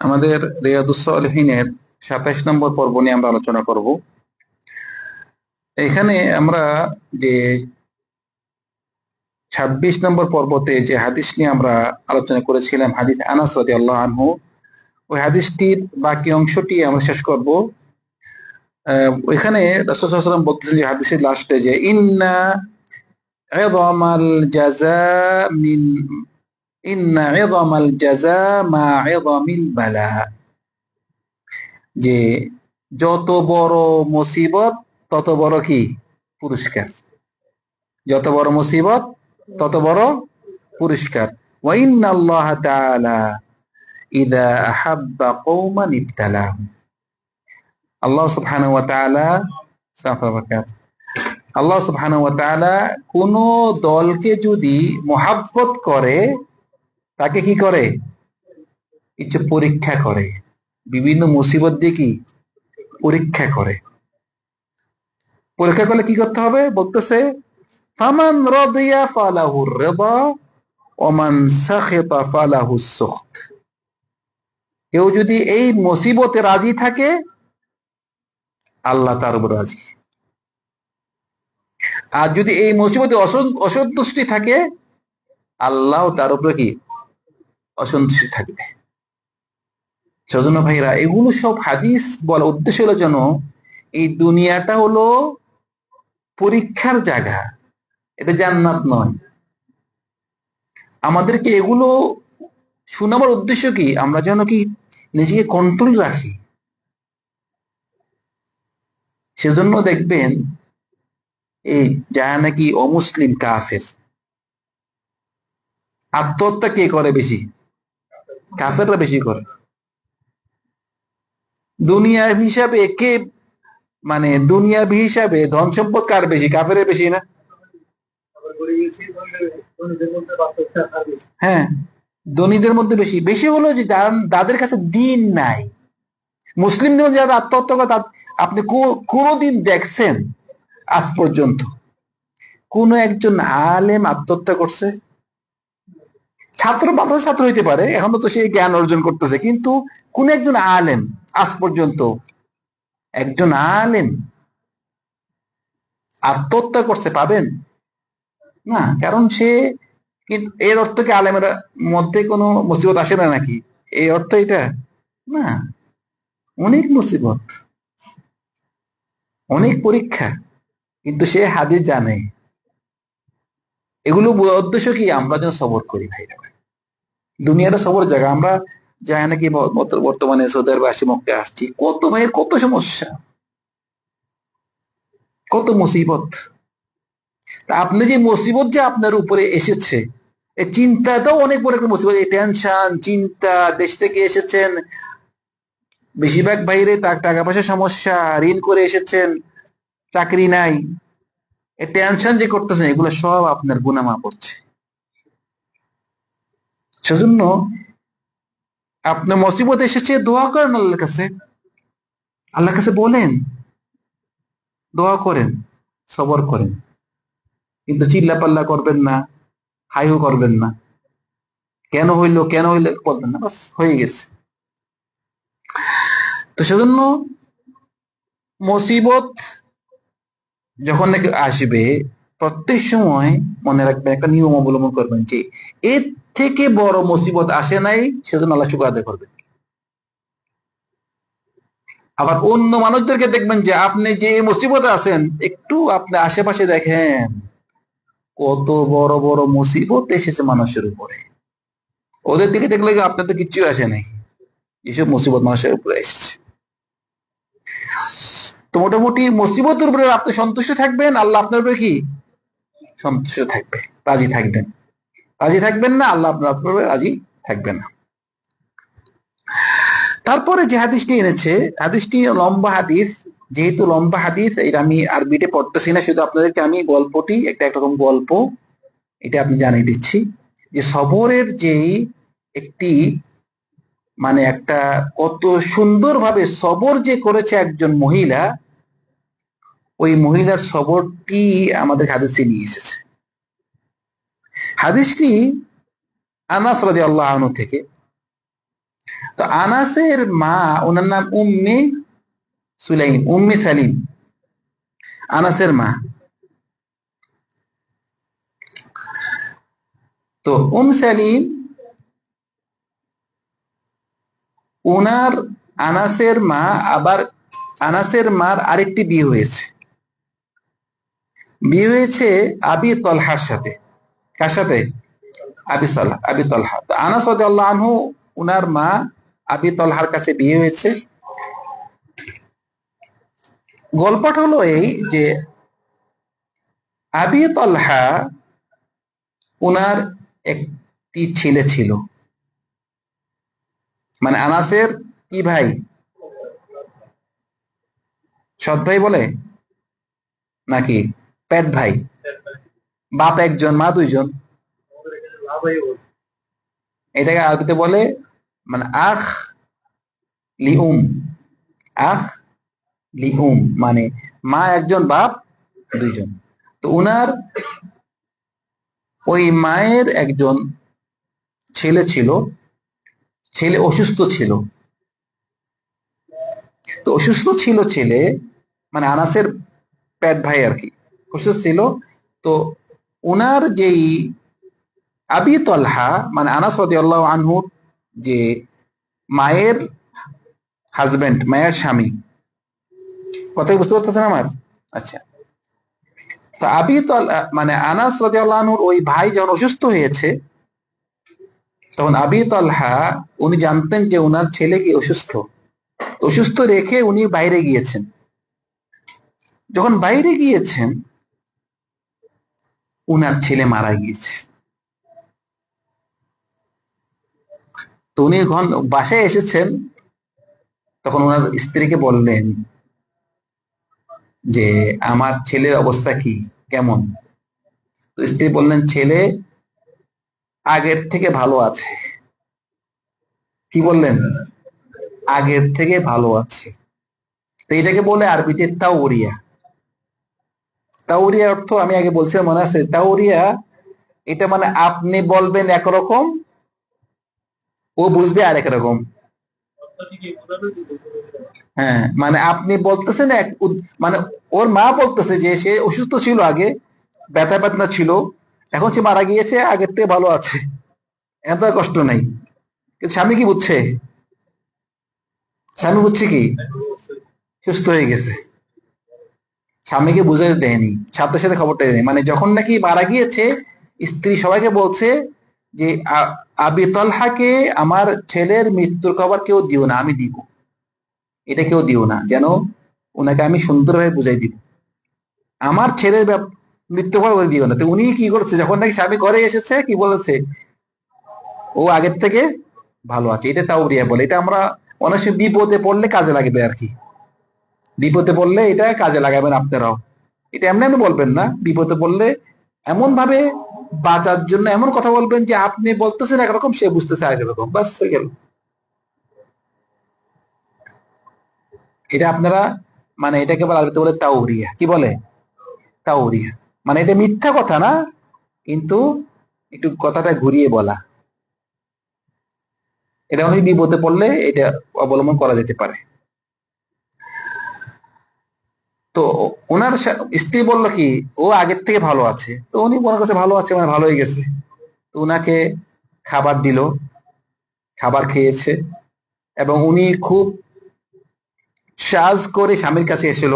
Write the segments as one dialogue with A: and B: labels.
A: আমাদের রিয়াদুসলিহিনের সাতাইশ নম্বর পর্ব নিয়ে আমরা আলোচনা করব। এখানে আমরা যে ছাব্বিশ নম্বর পর্বতে যে হাদিস নিয়ে আমরা আলোচনা করেছিলাম, হাদিস আনাস রাদি আল্লাহ আনহু, ওই হাদিসটির বাকি অংশটি আমরা শেষ করব। ওইখানে রাসুলাম বলতেছেন যে হাদিসের লাস্টে যে, ইন্না জাজা মিন যে যত বড় মুসিবত, তত বড় কি? পুরস্কার। যত বড় মুসিবত, তত বড় পুরস্কার। আল্লাহ তাআলা ইদা আহাব্বা কৌমান ইবতালাহু আল্লাহ কোন দলকে যদি মোহাব্বত করে তাকে কি করে? কিছু পরীক্ষা করে। বিভিন্ন মুসিবত দিয়ে কি? পরীক্ষা করে। পরীক্ষা করলে কি করতে হবে? বলতেছে, ফামান রাদিয়া ফালাহুর রিদা ওমান সাখিতা সুখত। কেউ যদি এই মুসিবতে রাজি থাকে, আল্লাহ তার উপর রাজি। আর যদি এই মুসিবতে অসন্তুষ্টি থাকে, আল্লাহ তার উপরে কি? অসন্তুষ্ট থাকবে। সজন ভাইরা এগুলো সব হাদিস বলার উদ্দেশ্য হলো যেন এই দুনিয়াটা হলো পরীক্ষার জায়গা। এটা জান্নাত নয়। আমাদেরকে এগুলো শোনাবার উদ্দেশ্য কি? আমরা যেন কি নিজেকে কন্ট্রোল রাখি। সেজন্য দেখবেন, এই যারা নাকি অমুসলিম কাফের, আত্মহত্যা কে করে বেশি? কাফেররা বেশি করে। দুনিয়া হিসাবে কে মানে দুনিয়া হিসাবে ধন সম্পদ কার বেশি? কাফের বেশি না? হ্যাঁ ধনীদের মধ্যে বেশি। বেশি হলো যে তাদের কাছে দিন নাই। মুসলিমদের যারা আত্মহত্যা করে আপনি কোনদিন দেখছেন আজ পর্যন্ত কোন একজন আলেম আত্মহত্যা করছে? ছাত্র মাদ্রাসা ছাত্র হইতে পারে, এখন তো সে জ্ঞান অর্জন করতেছে, কিন্তু কোন একজন আলেম আজ পর্যন্ত একজন আলেম আত্মহত্যা করছে, পাবেন? না, কারণ সে এর অর্থ কি আলেমের মধ্যে কোনো মুসিবত আসে না নাকি? এই অর্থ এটা? না, অনেক মুসিবত, অনেক পরীক্ষা, কিন্তু সে হাদিস জানে। এগুলো উদ্দেশ্য কি? আমরা যেন সবর করি ভাই দুনিয়াটা সবর জায়গা। আমরা যাই নাকি বর্তমানে সৌদি আরবে মক্কে আসছি। কত ভাইয়ের কত সমস্যা? কত মুসিবত? আপনি যে মুসিবত যে আপনার উপরে এসেছে, এই চিন্তাটাও অনেক বড় একটা মুসিবত। এই টেনশন চিন্তা, দেশ থেকে এসেছেন, বেশিরভাগ বাইরে তার টাকা পয়সার সমস্যা, ঋণ করে এসেছেন, চাকরি নাই। এই টেনশন যে করতেছেন, এগুলো সব আপনার গুনামা পড়ছে সেজন্য আপনার মসিবত এসেছে, দোয়া করেন আল্লাহর কাছে। আল্লাহর কাছে বলেন, দোয়া করেন, সবর করেন। কিন্তু চিল্লা পাল্লা করবেন না হাইও করবেন না। কেন হইল, কেন হইলে বলবেন না, বাস হয়ে গেছে। তো সেজন্য মুসিবত যখন নাকি আসবে প্রত্যেক সময় মনে রাখবেন একটা নিয়ম অবলম্বন করবেন যে, এর থেকে বড় মুসিবত আসে নাই, সেজন্য আল্লাহ শুক্র আদায় করবেন। আবার অন্য মানুষদেরকে দেখবেন যে, আপনি যে মুসিবতে আছেন, একটু আপনি আশেপাশে দেখেন, কত বড় বড় মুসিবত এসেছে মানুষের উপরে। ওদের দিকে দেখলে আপনার তো কিচ্ছু আসে নাই? এসব মুসিবত মানুষের উপরে এসেছে। তো মোটামুটি মুসিবতের উপরে আপনি সন্তুষ্ট থাকবেন, আল্লাহ আপনার উপরে কি? সন্তুষ্ট থাকবে, রাজি থাকবেন। রাজি থাকবেন না, আল্লাহ আপনার রাজি থাকবে না। তারপরে যে হাদিসটি এনেছে, হাদিসটি লম্বা হাদিস, যেহেতু লম্বা হাদিস, এটা আমি আরবিতে পড়তেছি না, শুধু আপনাদেরকে আমি গল্পটি, একটা একরকম গল্প, এটা আপনি জানিয়ে দিচ্ছি। যে সবরের যেই একটি মানে একটা কত সুন্দরভাবে সবর যে করেছে একজন মহিলা ওই মহিলার সবরটি আমাদের হাদিসে নিয়ে এসেছে। হাদিসটি আনাস রাদি আল্লাহ থেকে। তো আনাসের মা, ওনার নাম উম্মি সুলাইম, উম্মি সালিম, আনাসের মা। তো উম সালিম ওনার আনাসের মা, আবার আনাসের মার আরেকটি বিয়ে হয়েছে। বিয়ে হয়েছে আবি তলহার সাথে। কার সাথে? আবি সাল্লাহ আবি তলহা। তো আনাস আল্লাহ আনহু, উনার মা আবি তলহার কাছে বিয়ে হয়েছে। গল্পটা হলো এই যে, আবি তলহা উনার একটি ছেলে ছিল। মানে আনাসের কি ভাই? সৎ ভাই বলে? নাকি পেট ভাই। বাপ একজন, মা দুইজন। এটাকে আরবিতে বলে মানে আখ লিউম আখ লিউম মানে মা একজন, বাপ দুইজন। তো উনার ওই মায়ের একজন ছেলে ছিল, ছেলে অসুস্থ ছিল। তো অসুস্থ ছিল ছেলে মানে আনাসের পেট ভাই আর কি। অসুস্থ ছিল। তো ওনার যেই আবি তলহা মানে আনাস রদিয়াল্লাহ আনহুর যে মায়ের হাজবেন্ড মায়ের স্বামী, কথাই বুঝতে পারতেছেন আমার? আচ্ছা। তো আবি মানে আনাস আনহুর ওই ভাই যখন অসুস্থ হয়েছে, তখন আবি তলহা উনি জানতেন যে ওনার ছেলে কি অসুস্থ। অসুস্থ রেখে উনি বাইরে গিয়েছেন। যখন বাইরে গিয়েছেন উনার ছেলে মারা গিয়েছে। তো উনি যখন বাসায় এসেছেন, তখন ওনার স্ত্রীকে বললেন যে, আমার ছেলের অবস্থা কি? কেমন? তো স্ত্রী বললেন, ছেলে আগের থেকে ভালো আছে। কি বললেন? আগের থেকে ভালো আছে। তো এটাকে বলে আরবিতে তাও তাওরিয়া। তাওরিয়া অর্থ আমি আগে বলছিলাম, মনে আছে? তাওরিয়া, এটা মানে আপনি বলবেন একরকম ও বুঝবে আরেক রকম। হ্যাঁ মানে আপনি বলতেছেন এক মানে ওর মা বলতেছে যে সে অসুস্থ ছিল আগে, ব্যথা বেদনা ছিল, এখন সে মারা গিয়েছে, আগের থেকে ভালো আছে। এত কষ্ট নাই। স্বামী কি বুঝছে? স্বামী বুঝছে কি? সুস্থ হয়ে গেছে। স্বামীকে বুঝে দেয়নি সাথে সাথে খবরটা দেয়নি। মানে যখন নাকি মারা গিয়েছে, স্ত্রী সবাইকে বলছে যে আবি তলহাকে আমার ছেলের মৃত্যুর খবর কেউ দিও না, আমি দিব। এটা কেউ দিও না, যেন ওনাকে আমি সুন্দরভাবে বুঝাই দিব। আমার ছেলের মৃত্যু খবর দিও না। তো উনি কি করেছে? যখন নাকি স্বামী ঘরে এসেছে, কি বলেছে? ও আগের থেকে ভালো আছে। এটা তাও রিয়া বলে। এটা আমরা অনেক সময় বিপদে পড়লে কাজে লাগবে আর কি। বিপদে পড়লে এটা কাজে লাগাবেন আপনারাও। এটা এমনি এমনি বলবেন না, বিপদে পড়লে এমন ভাবে বাঁচার জন্য এমন কথা বলবেন যে আপনি বলতেছেন একরকম, সে বুঝতেছে আরেক বাস হয়ে গেল। এটা আপনারা মানে এটাকে বলে আরবিতে বলে তাওরিয়া। কি বলে? তাওরিয়া। মানে এটা মিথ্যা কথা না, কিন্তু একটু কথাটা ঘুরিয়ে বলা। এটা অনেক বিপদে পড়লে এটা অবলম্বন করা যেতে পারে। তো ওনার স্ত্রী বলল কি, ও আগের থেকে ভালো আছে। তো উনি মনে করছে ভালো আছে মানে ভালো হয়ে গেছে। তো উনাকে খাবার দিল, খাবার খেয়েছে এবং উনি খুব সাজ করে স্বামীর কাছে এসেল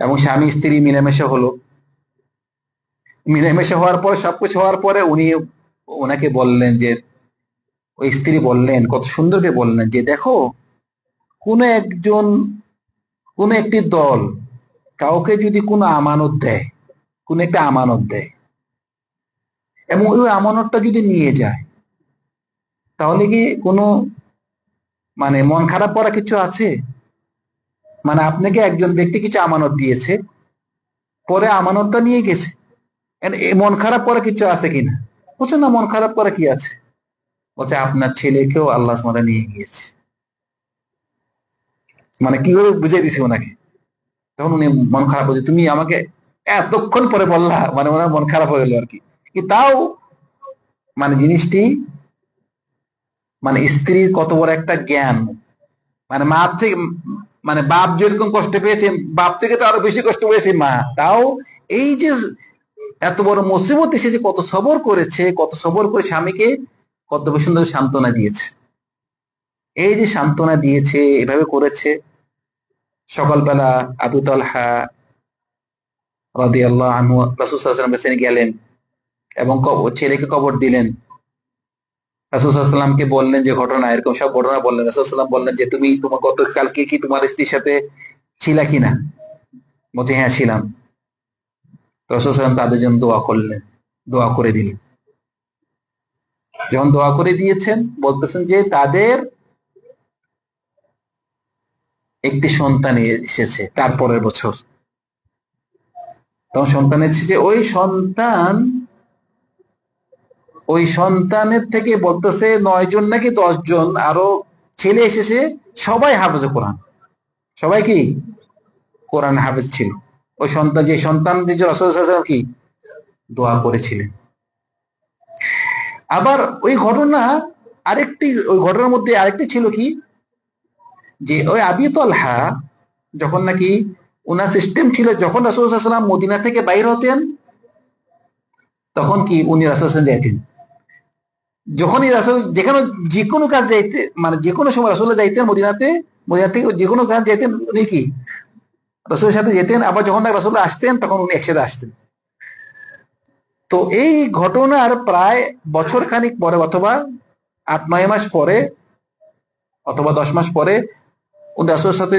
A: এবং স্বামী স্ত্রী মিলেমিশে হলো। মিলেমিশে হওয়ার পর, সবকিছু হওয়ার পরে উনি ওনাকে বললেন যে, ওই স্ত্রী বললেন, কত সুন্দর করে বললেন যে, দেখো, কোন একজন কোন একটি দল কাউকে যদি কোনো আমানত দেয়, কোন একটা আমানত দেয়, এবং ওই আমানতটা যদি নিয়ে যায়, তাহলে কি কোনো মানে মন খারাপ করা কিছু আছে? মানে আপনাকে একজন ব্যক্তি কিছু আমানত দিয়েছে, পরে আমানতটা নিয়ে গেছে মন খারাপ করা কিছু আছে কিনা? বলছে না, মন খারাপ করা কি আছে? বলছে, আপনার ছেলেকেও আল্লাহ নিয়ে গিয়েছে। মানে কীভাবে বুঝিয়ে দিছি ওনাকে? তখন উনি মন খারাপ হয়েছে তুমি আমাকে এতক্ষণ পরে বললা মানে ওনার মন খারাপ হয়ে গেল আর কি। তাও মানে জিনিসটি মানে স্ত্রীর কত বড় একটা জ্ঞান। মানে মা থেকে মানে বাপ যেরকম কষ্ট পেয়েছে, বাপ থেকে তো আরও বেশি কষ্ট পেয়েছে মা। তাও এই যে এত বড় মুসিবত এসেছে, কত সবর করেছে, কত সবর করে স্বামীকে কত সুন্দর সান্ত্বনা দিয়েছে। এই যে সান্ত্বনা দিয়েছে, এভাবে করেছে, সকালবেলা আবু তালহা রাদি আল্লাহ রাসুসাল্লাম গেলেন এবং ছেলেকে কবর দিলেন। রাসুসাল্লামকে বললেন যে, ঘটনা, এরকম সব ঘটনা বললেন। রাসুসাল্লাম বললেন যে, তুমি, তোমার গতকালকে কি তোমার স্ত্রীর সাথে ছিলা কিনা? বলছে হ্যাঁ ছিলাম। রসুলাম তাদের জন্য দোয়া করলেন, দোয়া করে দিলেন। যখন দোয়া করে দিয়েছেন, বলতেছেন যে, তাদের একটি সন্তান এসেছে তারপরের বছর। তখন সন্তান এসেছে ওই সন্তান, ওই সন্তানের থেকে বলতেছে নয় জন নাকি দশ জন, আরও ছেলে এসেছে, সবাই হাফেজ কোরআন। সবাই কি? কোরআন হাফেজ ছিল। ওই সন্তান যে, সন্তান কি? দোয়া করেছিলেন। আবার ওই ঘটনা আরেকটি, ওই ঘটনার মধ্যে আরেকটি ছিল কি? যে ওই আবিতলহা যখন নাকি ওনার সিস্টেম ছিল, যখন রাসুলাম মদিনা থেকে বাইর হতেন, তখন কি উনি রাসুল যাইতেন? যখনই রাসুল যেখানে যে কোনো কাজ যাইতে মানে যে কোনো সময় রাসুল্লাহ যাইতেন মদিনাতে, মদিনা থেকে যে কোনো কাজ যাইতেন, উনি কি? রসুলের সাথে যেতেন, আবার যখন রসুল্লাহ আসতেন, তখন উনি একসাথে আসতেন। তো এই ঘটনার প্রায় বছর খানিক পরে অথবা আট, নয় মাস পরে, অথবা দশ মাস পরে রাসুলের সাথে,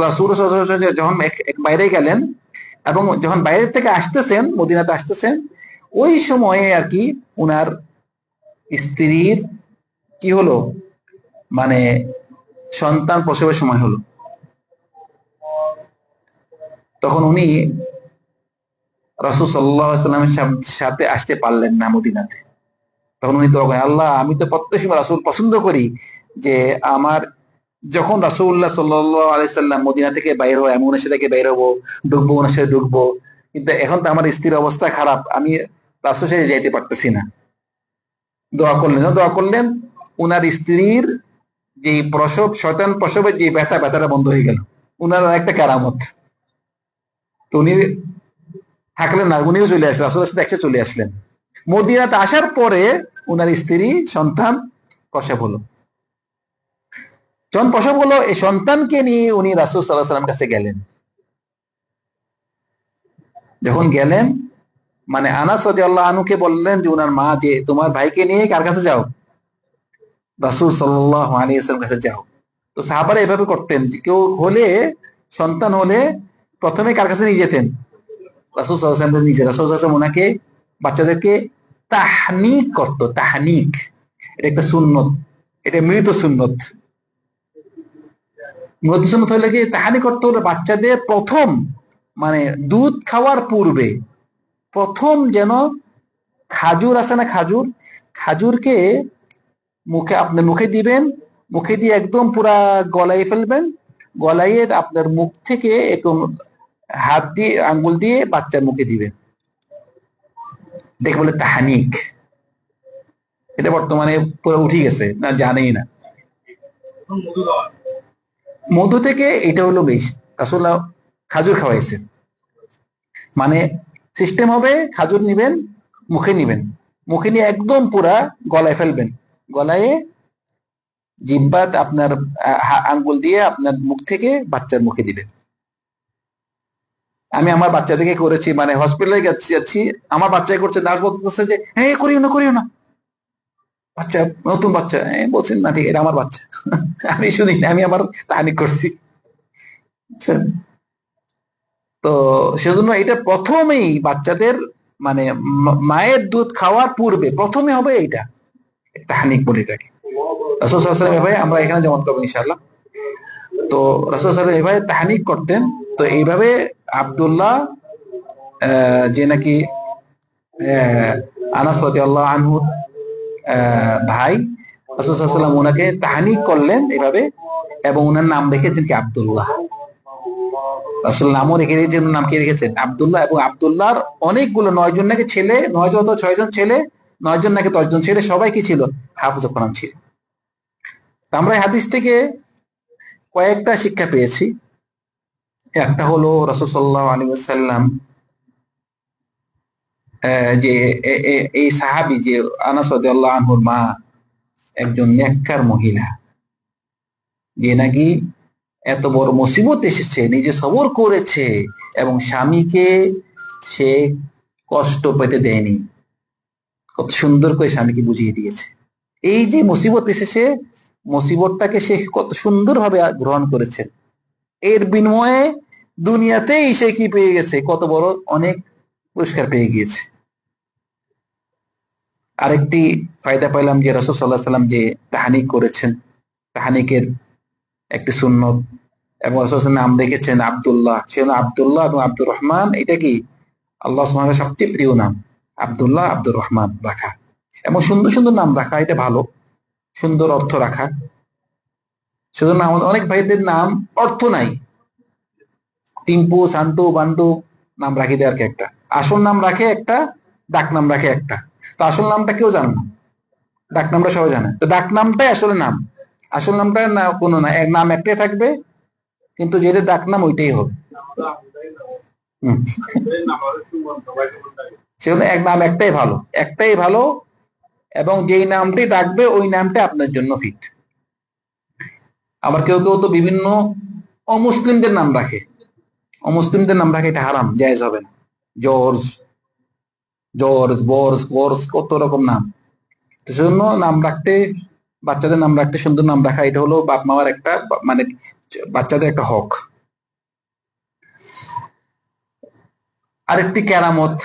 A: রাসুলের রাসুল যখন বাইরে গেলেন এবং যখন বাইরে থেকে আসতেছেন, মদিনাতে আসতেছেন, ওই সময়ে আর কি উনার স্ত্রীর কি হলো? মানে সন্তান প্রসবের সময় হলো। তখন উনি রসুল সাল্লামের সাথে আসতে পারলেন না মদিনাতে। তখন উনি তখন আল্লাহ, আমি তো প্রত্যেক রাসুল পছন্দ করি যে আমার যখন রাসুল্লাহ সাল্লাম মদিনা থেকে বাইর হব এমন সাথে থেকে বাইর হব, ঢুকবো ওনার সাথে ঢুকবো। কিন্তু এখন তো আমার স্ত্রীর অবস্থা খারাপ, আমি রাসুল সাথে যাইতে পারতেছি না। দোয়া করলেন দোয়া করলেন, উনার স্ত্রীর যে প্রসব, শয়তান প্রসবের যে ব্যথা, ব্যথাটা বন্ধ হয়ে গেল। উনার একটা কারামত। তো উনি থাকলেন না, উনিও চলে আসলেন আসলে সাথে একসাথে চলে আসলেন। মদিনাতে আসার পরে উনার স্ত্রী, সন্তান প্রসব হলো যখন প্রসব হলো এই সন্তানকে নিয়ে উনি রাসুল সাল্লাহ সাল্লাম কাছে গেলেন। যখন গেলেন মানে আনাস আল্লাহ আনুকে বললেন যে, উনার মা যে, তোমার ভাইকে নিয়ে কার কাছে যাও? রাসুল সাল্লাহ আলী ইসলাম কাছে যাও। তো সাহাবারা এভাবে করতেন কেউ হলে, সন্তান হলে প্রথমে কার কাছে নিয়ে যেতেন? রাসুল সাল্লাম নিজে। রাসুল সাল্লাম ওনাকে, বাচ্চাদেরকে তাহনিক করতো, তাহনিক। এটা একটা সুন্নত, এটা মৃত সুন্নত। মৃত সুন্নত হলে কি, তাহানি করতে হলে বাচ্চাদের প্রথম মানে দুধ খাওয়ার পূর্বে, প্রথম যেন খাজুর আছে না খাজুর, খাজুরকে মুখে আপনার মুখে দিবেন, মুখে দিয়ে একদম পুরা গলায় ফেলবেন গলাইয়ে আপনার মুখ থেকে একদম হাত দিয়ে, আঙ্গুল দিয়ে বাচ্চার মুখে দিবেন। দেখে বলে তাহানিক। এটা বর্তমানে পুরো উঠে গেছে, না জানেই না। মধু থেকে এটা হলো বেশ। আসলে খাজুর খাওয়াইছে। মানে সিস্টেম হবে খাজুর নিবেন, মুখে নিবেন। মুখে নিয়ে একদম পুরা গলায় ফেলবেন। গলায় জিব্বাত আপনার আঙ্গুল দিয়ে আপনার মুখ থেকে বাচ্চার মুখে দিবেন। আমি আমার বাচ্চা থেকে করেছি মানে হসপিটালে যাচ্ছি, আমার বাচ্চাকে করছে নার্স বলতেছে যে হ্যাঁ করিও না করিও না। বাচ্চা, নতুন বাচ্চা। বলছেন, না, ঠিক, এটা আমার বাচ্চা। আমি শুনি আমি আমার তাহানি করছি। তো সেজন্য এটা প্রথমেই বাচ্চাদের মানে মায়ের দুধ খাওয়ার পূর্বে প্রথমে হবে এইটা। তাহানিক বলে এটাকে। রসুল এভাবে আমরা এখানে যেমন করব ইনশাল্লাহ তো রসুল এভাবে তাহানিক করতেন। তো এইভাবে আবদুল্লাহ যে নাকি আনাসতি আল্লাহ আনহুর ভাই রসুলাম ওনাকে তাহানি করলেন এভাবে এবং ওনার নাম রেখেছেন কি? আবদুল্লাহ। নামও রেখে দিয়েছেন নাম কে রেখেছেন? আবদুল্লাহ এবং আবদুল্লাহর অনেকগুলো নয় জন নাকি ছেলে, নয় জন ছয় জন ছেলে, নয় জন নাকি দশ জন ছেলে, সবাই কি ছিল? হাফুজ কোরআন ছিল। আমরা হাদিস থেকে কয়েকটা শিক্ষা পেয়েছি। একটা হলো রসদাল্লাহ আলী সাল্লাম যে এই সাহাবি যে আনাসদ্লাহ আনহুর মা, একজন নেককার মহিলা, যে নাকি এত বড় মুসিবত এসেছে, নিজে সবর করেছে এবং স্বামীকে সে কষ্ট পেতে দেয়নি। কত সুন্দর করে স্বামীকে বুঝিয়ে দিয়েছে। এই যে মুসিবত এসেছে, মুসিবতটাকে সে কত সুন্দরভাবে গ্রহণ করেছে। এর বিনিময়ে দুনিয়াতেই সে কি পেয়ে গেছে? কত বড় অনেক পুরস্কার পেয়ে গিয়েছে। আরেকটি ফায়দা পাইলাম যে রসদ সাল্লাহ সাল্লাম যে তাহানিক করেছেন, তাহানিকের একটি সুন্নত। এবং রসদ নাম রেখেছেন আবদুল্লাহ। সে আবদুল্লাহ এবং আব্দুর রহমান। এটা কি? আল্লাহ সবচেয়ে প্রিয় নাম। আবদুল্লাহ, আব্দুর রহমান রাখা। এবং সুন্দর সুন্দর নাম রাখা, এটা ভালো। সুন্দর অর্থ রাখা। সেজন্য আমাদের অনেক ভাইদের নাম অর্থ নাই। টিম্পু, সান্টু, বান্টু, নাম রাখি দেয় আর কি একটা। আসল নাম রাখে একটা, ডাক নাম রাখে একটা। তো আসল নামটা কেউ জানে না। ডাক নামটা সবাই জানে। তো ডাক নামটাই আসলে নাম। আসল নামটা না কোনো না নাম একটাই থাকবে, কিন্তু যেটা ডাক নাম ওইটাই হবে। সেজন্য এক নাম একটাই ভালো। একটাই ভালো, এবং যেই নামটি ডাকবে, ওই নামটা আপনার জন্য ফিট আবার কেউ কেউ তো বিভিন্ন অমুসলিমদের নাম রাখে। অমুসলিমদের নাম রাখে, এটা হারাম, জায়জ হবে না। জর্জ জর্জ, বর্স বর্স, কত রকম নাম। তো সেজন্য নাম রাখতে, বাচ্চাদের নাম রাখতে সুন্দর নাম রাখা, এটা হলো বাপ মামার একটা মানে বাচ্চাদের একটা হক। আরেকটি কেরামত,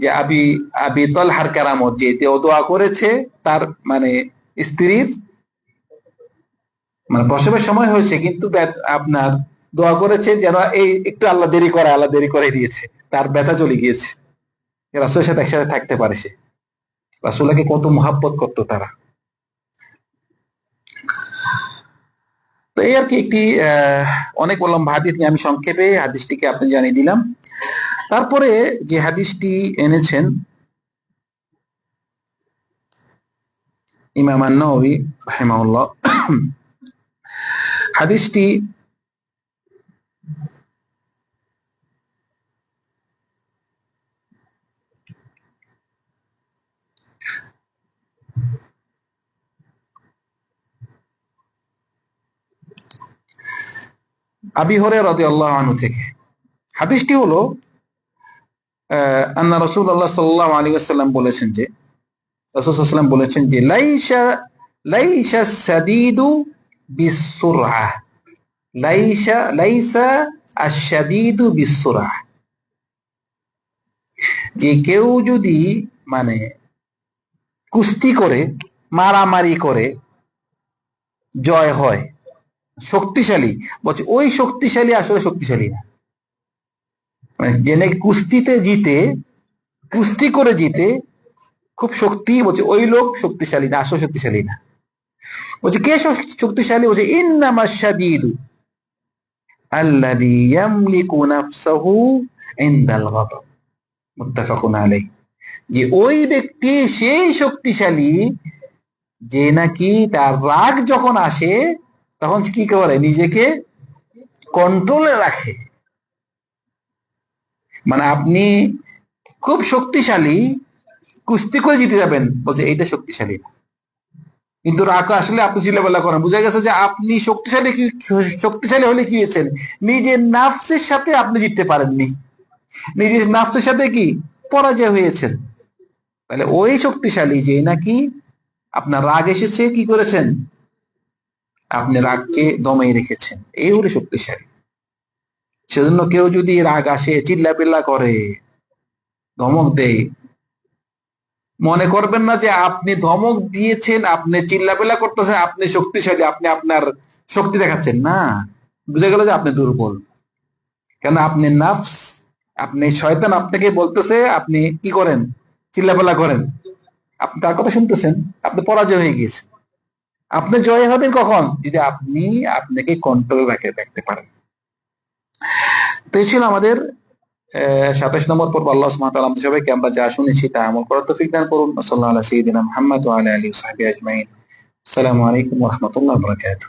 A: যে আবি আবি তলহার কেরামত, যে দোয়া করেছে তার মানে স্ত্রীর মানে প্রসবের সময় হয়েছে, কিন্তু আপনার দোয়া করেছে যেন এই একটু আল্লাহ দেরি করে, আল্লাহ দেরি করে দিয়েছে। তার ব্যথা চলে গিয়েছে। রাসুলের সাথে একসাথে থাকতে পারে সে। রাসুল্লাহকে কত মহাব্বত করতো তারা। তো এই আর কি একটি অনেক বললাম হাদিস নিয়ে আমি সংক্ষেপে হাদিসটিকে আপনি জানিয়ে দিলাম। তারপরে যে হাদিসটি এনেছেন ইমাম আন্নবী হাদিসটি আবি হরে রাদি আল্লাহ আনু থেকে। হাদিসটি হলো আন্না রসুল আল্লাহ সাল্লাহ আলী আসাল্লাম বলেছেন যে রসুলাম বলেছেন যে, লাইসা লাইসা সাদিদু বিসুরা লাইসা লাইসা আশাদিদু বিসুরা যে কেউ যদি মানে কুস্তি করে, মারামারি করে, জয় হয় শক্তিশালী। বলছে, ওই শক্তিশালী আসলে শক্তিশালী না। মানে যে নাকি কুস্তিতে জিতে, কুস্তি করে জিতে খুব শক্তি, বলছে, ওই লোক শক্তিশালী না, আসলে শক্তিশালী না। বলছে, কে শক্তিশালী? বলছে, ইন্নামা শাদীদু ইয়ামলিকু নাফসাহু ইনদাল গাদাব। মুত্তাফাকুন আলাইহি। যে ওই ব্যক্তি সেই শক্তিশালী যে নাকি তার রাগ যখন আসে তখন কি করে? নিজেকে কন্ট্রোলে রাখে। মানে আপনি খুব শক্তিশালী, কুস্তি করে জিতে যাবেন। বলছে, এইটা শক্তিশালী কিন্তু রাগ আসলে আপনি চিল্লাবেলা করেন। বুঝা গেছে যে আপনি শক্তিশালী শক্তিশালী হলে কি হয়েছেন? নিজের নাফসের সাথে আপনি জিততে পারেননি। নিজের নাফসের সাথে কি? পরাজয় হয়েছেন। তাহলে ওই শক্তিশালী যে নাকি আপনার রাগ এসেছে, কি করেছেন? আপনি রাগকে দমে রেখেছেন। এই হলো শক্তিশালী। সেজন্য কেউ যদি রাগ আসে চিল্লা পিল্লা করে, ধমক দেয়, মনে করবেন না যে আপনি ধমক দিয়েছেন, আপনি চিল্লাপেলা করতেছেন, আপনি শক্তিশালী, আপনি আপনার শক্তি দেখাচ্ছেন। না, বুঝে গেল যে আপনি দুর্বল। কেন আপনি নাফস, আপনি শয়তান আপনাকে বলতেছে, আপনি কি করেন? চিল্লা চিল্লাপেলা করেন। আপনি তার কথা শুনতেছেন, আপনি পরাজয় হয়ে গিয়েছেন। আপনি জয় হবেন কখন? যদি আপনি আপনাকে কন্ট্রোল রাখে, দেখতে পারেন। তো এই ছিল আমাদের সাতাশ নম্বর পর্ব। আল্লাহ সুমাত আমাদের সবাইকে আমরা যা শুনেছি তা আমল করার তো দান করুন। সাল্লাহ আলাইহি ওয়া মোহাম্মদ আলী আলা সাহবিহি আজমাইন। আসসালামু আলাইকুম রহমতুল্লাহ বরকাত